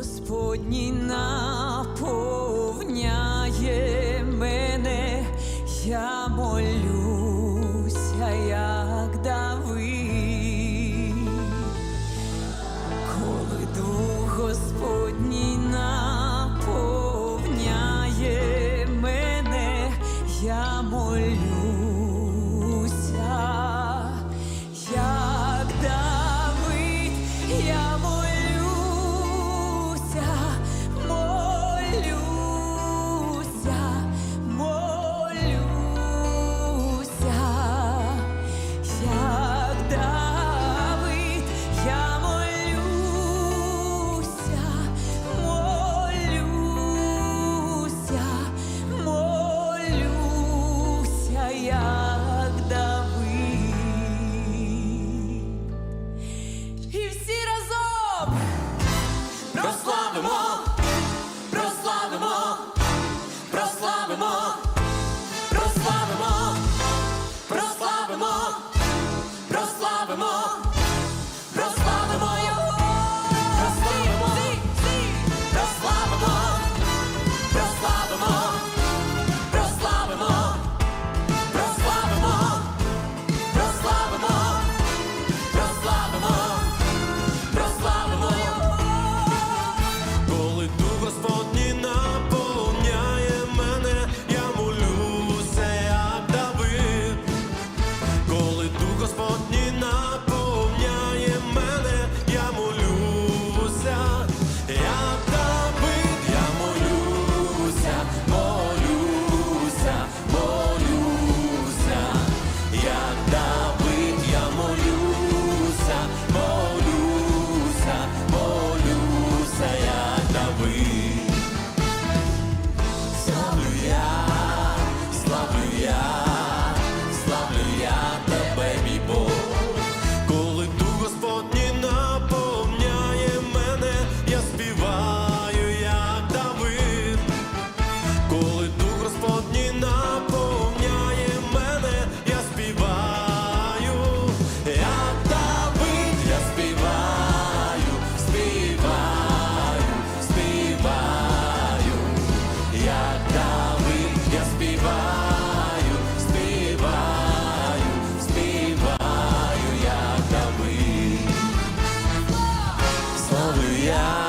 Господній наповняє я співаю, співаю, співаю, як Славу я,